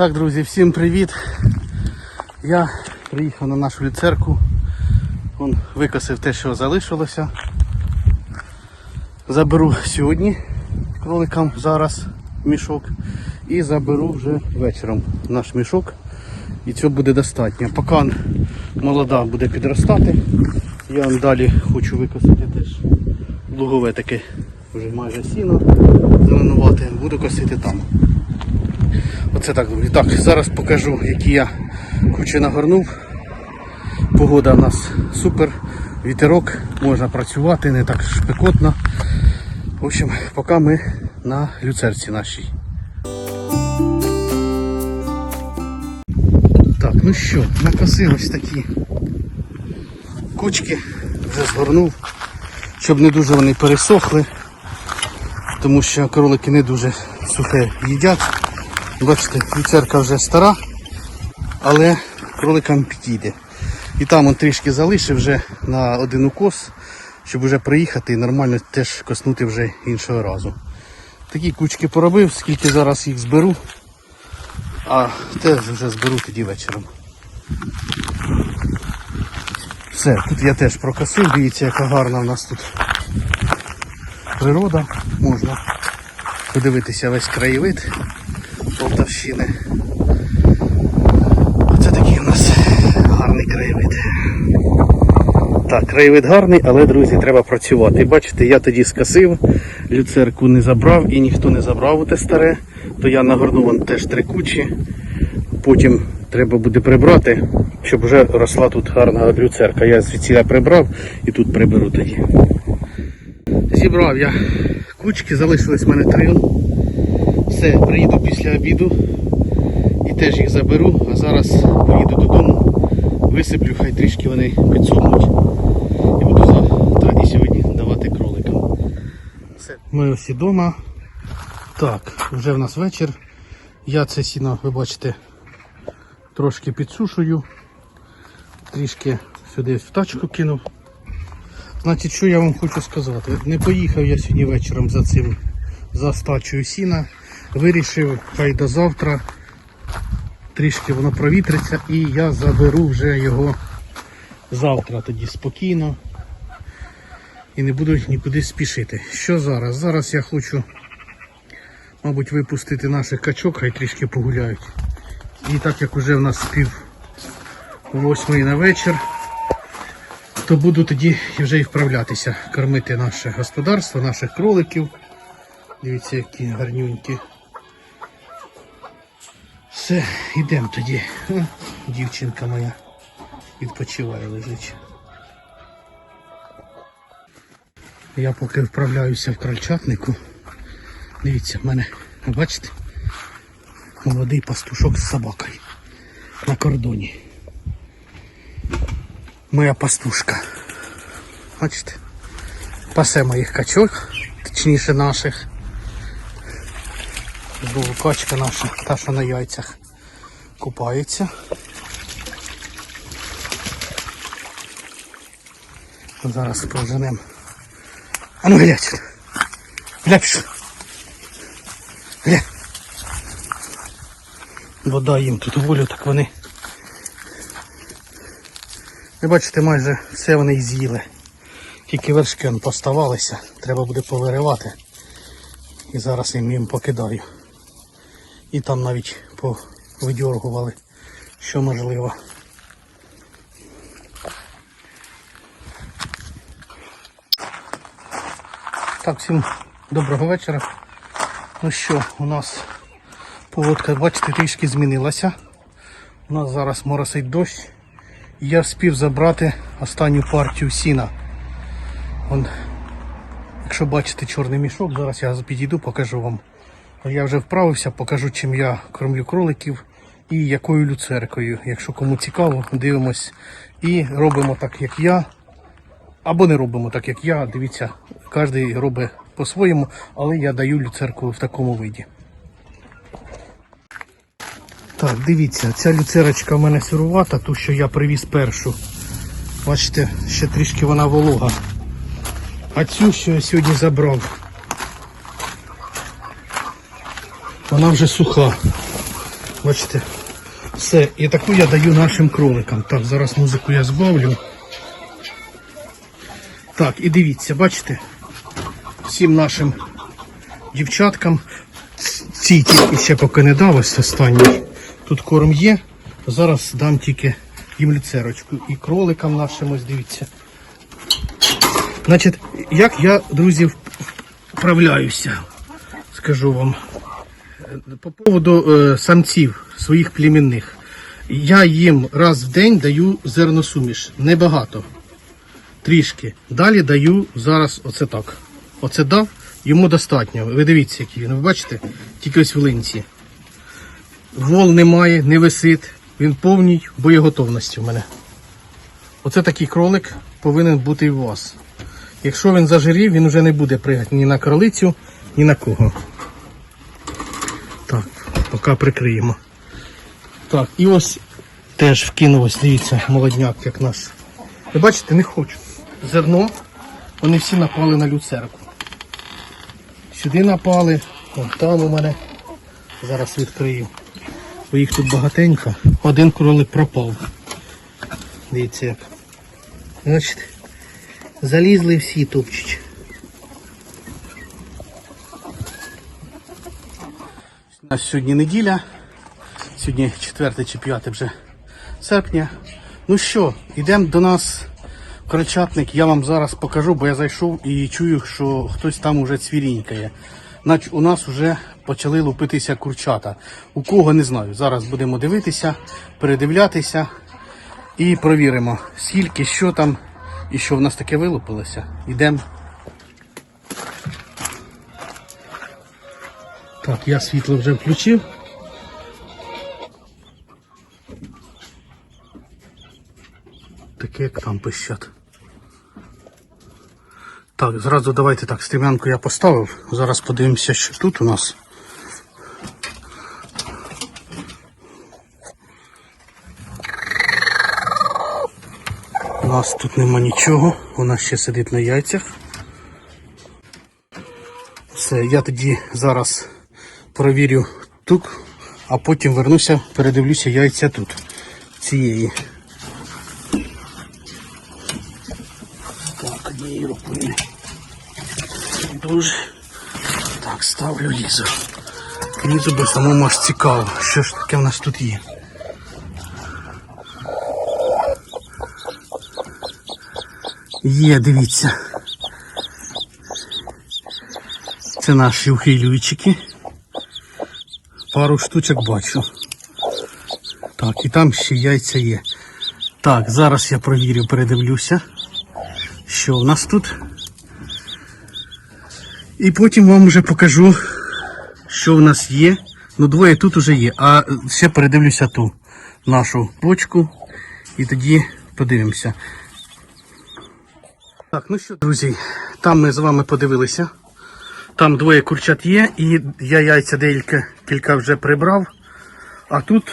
Так, друзі, всім привіт. Я приїхав на нашу люцерку. Вон викосив те, що залишилося. Заберу сьогодні кроликам зараз мішок і заберу вже вечором наш мішок. І цього буде достатньо. Поки молода буде підростати, я вам далі хочу викосити теж лугове таке вже майже сіно зеленувати, буду косити там. Оце так, друзі. Так, зараз покажу, які я кучі нагорнув. Погода в нас супер, вітерок, можна працювати, не так шпекотно. В общем, поки ми на люцерці нашій. Так, ну що, накосив ось такі кучки, вже згорнув, щоб не дуже вони пересохли, тому що кролики не дуже сухе їдять. Бачите, люцерка вже стара, але кроликам підійде. І там он трішки залишив вже на один укос, щоб вже приїхати і нормально теж коснути вже іншого разу. Такі кучки поробив, скільки зараз їх зберу, а теж вже зберу тоді вечором. Все, тут я теж прокосив, дивіться, яка гарна в нас тут природа. Можна подивитися весь краєвид. Полтавщини. Оце такий у нас гарний краєвид. Так, краєвид гарний, але, друзі, треба працювати. Bачите, я тоді скосив, люцерку не забрав і ніхто не забрав те старе, то я нагорнув вон теж три кучі. Потім треба буде прибрати, щоб вже росла тут гарна люцерка. Я звідсіля прибрав і тут приберу тоді. Зібрав я кучки, залишилось в мене три. Все, приїду після обіду і теж їх заберу, а зараз поїду додому, висиплю, хай трішки вони підсохнуть. І буду завтра і сьогодні давати кроликам. Все. Ми ось і вдома. Так, вже в нас вечір. Я це сіно, ви бачите, трошки підсушую, трішки сюди в тачку кинув. Значить, що я вам хочу сказати? Не поїхав я сьогодні вечором за цим за стачею сіна. Вирішив, хай до завтра трішки воно провітриться і я заберу вже його завтра тоді спокійно і не буду нікуди спішити. Що зараз? Зараз я хочу, мабуть, випустити наших качок, хай трішки погуляють. І так як вже в нас пів восьмої на вечір, то буду тоді вже і вправлятися, кормити наше господарство, наших кроликів. Дивіться, які гарнюнькі. Все, йдемо тоді. Дівчинка моя відпочиває лежить. Я поки вправляюся в крольчатнику. Дивіться, в мене, бачите, молодий пастушок з собакою на кордоні. Моя пастушка. Бачите? Пасе моїх качок, точніше наших. Бо качка наша, та що на яйцях купається. Зараз проженемо. А ну глядь пішов. Глянь. Вода їм тут волю, так вони. Ви бачите, майже все вони і з'їли. Тільки вершки поставалися, треба буде повиривати. І зараз я їм покидаю. І там навіть повидьоргували, що можливо. Так, всім доброго вечора. Ну що, у нас поводка, бачите, трішки змінилася. У нас зараз моросить дощ. Я встиг забрати останню партію сіна. Вон, якщо бачите чорний мішок, зараз я підійду, покажу вам. Я вже вправився, покажу, чим я кормлю кроликів і якою люцеркою. Якщо кому цікаво, дивимось і робимо так, як я. Або не робимо так, як я. Дивіться, кожен робить по-своєму, але я даю люцерку в такому виді. Так, дивіться, ця люцерочка в мене сирувата, ту, що я привіз першу. Бачите, ще трішки вона волога. А цю, що я сьогодні забрав, вона вже суха. Бачите? Все, і таку я даю нашим кроликам. Так, зараз музику я збавлю. Так, і дивіться, бачите? Всім нашим дівчаткам. Ці тільки ще поки не дав ось останній. Тут корм є. Зараз дам тільки їм люцерочку. І кроликам нашим ось дивіться. Значить, як я, друзі, вправляюся, скажу вам. По поводу е, самців своїх племінних. Я їм раз в день даю зерносуміш. Небагато. Трішки. Далі даю зараз оце так. Оце дав, йому достатньо. Ви дивіться, який він. Ви бачите? Тільки ось в линці. Вол немає, не висить. Він повній боєготовності в мене. Оце такий кролик повинен бути і у вас. Якщо він зажирів, він вже не буде пригати ні на кролицю, ні на кого. Поки прикриємо. Так, і ось теж вкинув, дивіться, молодняк, як наш. Ви бачите, не хочу. Зерно, вони всі напали на люцерку. Сюди напали, вон там у мене. Зараз відкрию. Бо їх тут багатенько. Один кролик пропав. Дивіться як. Бачите? Залізли всі топчуть. У нас сьогодні неділя. Сьогодні 4 чи 5 вже серпня. Ну що, йдемо до нас в крольчатник. Я вам зараз покажу, бо я зайшов і чую, що хтось там уже цвірінькає. Значить, у нас вже почали лупитися курчата. У кого не знаю. Зараз будемо дивитися, передивлятися і провіримо, скільки, що там і що в нас таке вилупилося. Йдемо. Так, я світло вже включив. Таке як там пищать. Так, зразу давайте так, стрімянку я поставив. Зараз подивимося, що тут у нас. У нас тут нема нічого, вона ще сидить на яйцях. Все, я тоді зараз провірю тут, а потім вернуся, передивлюся яйця тут, цієї. Так, однією рукою. Дуже. Так, ставлю лізу. Лізу, бо самому аж цікаво, що ж таке в нас тут є. Є, дивіться. Це наші ухилюйчики. Пару штучок бачу. Так, і там ще яйця є. Так, зараз я провірю, передивлюся, що в нас тут. І потім вам вже покажу, що в нас є. Ну, двоє тут уже є. А ще передивлюся ту нашу почку. І тоді подивимося. Так, ну що, друзі, там ми з вами подивилися. Там двоє курчат є, і я яйця деякі кілька вже прибрав. А тут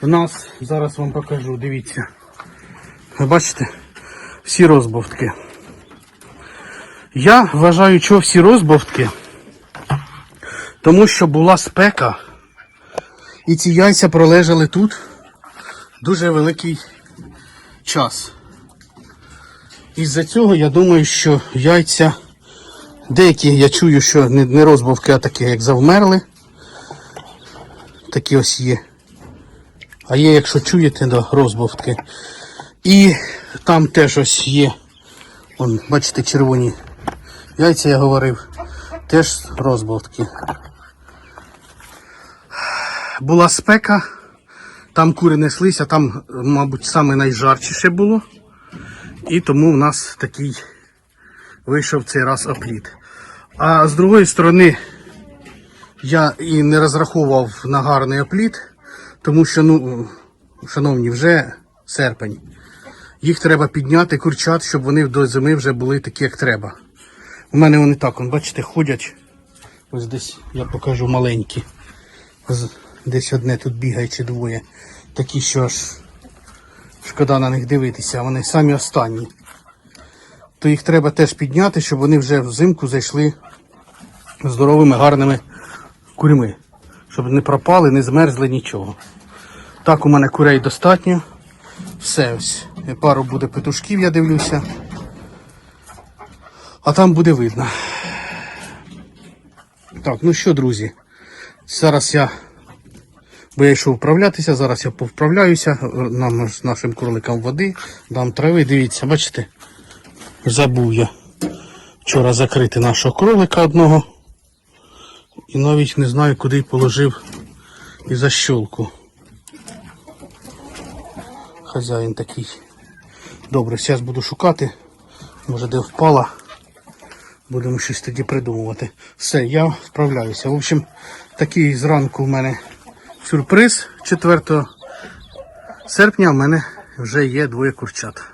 в нас, зараз вам покажу, дивіться. Ви бачите? Всі розбовтки. Я вважаю, що всі розбовтки, тому що була спека, і ці яйця пролежали тут дуже великий час. Із-за цього я думаю, що яйця, деякі я чую, що не, розбавки, а такі, як завмерли. Такі ось є. А є, якщо чуєте, да, розбавки. І там теж ось є. Вон, бачите, червоні яйця я говорив. Теж розбавки. Була спека, там кури неслися, там, мабуть, саме найжарчіше було. І тому в нас такий вийшов цей раз опліт. А з другої сторони, я і не розраховував на гарний опліт, тому що, ну, шановні, вже серпень. Їх треба підняти, курчат, щоб вони до зими вже були такі, як треба. У мене вони так, он, бачите, ходять. Ось десь я покажу маленькі. Десь одне тут бігає чи двоє. Такі, що аж шкода на них дивитися, вони самі останні. То їх треба теж підняти, щоб вони вже взимку зайшли здоровими, гарними курьми. щоб не пропали, не змерзли нічого. Так у мене курей достатньо. Все ось. Пару буде петушків, я дивлюся. А там буде видно. Так, ну що, друзі, зараз я, бо я йшов вправлятися, зараз я повправляюся, нам нашим кроликам води, дам трави, дивіться, бачите, забув я вчора закрити нашого кролика одного. І навіть не знаю, куди положив і защолку. Хазяїн такий. Добре, зараз буду шукати. Може де впала. Будемо щось тоді придумувати. Все, я вправляюся. В общем, такий зранку в мене сюрприз. 4 серпня в мене вже є двоє курчат.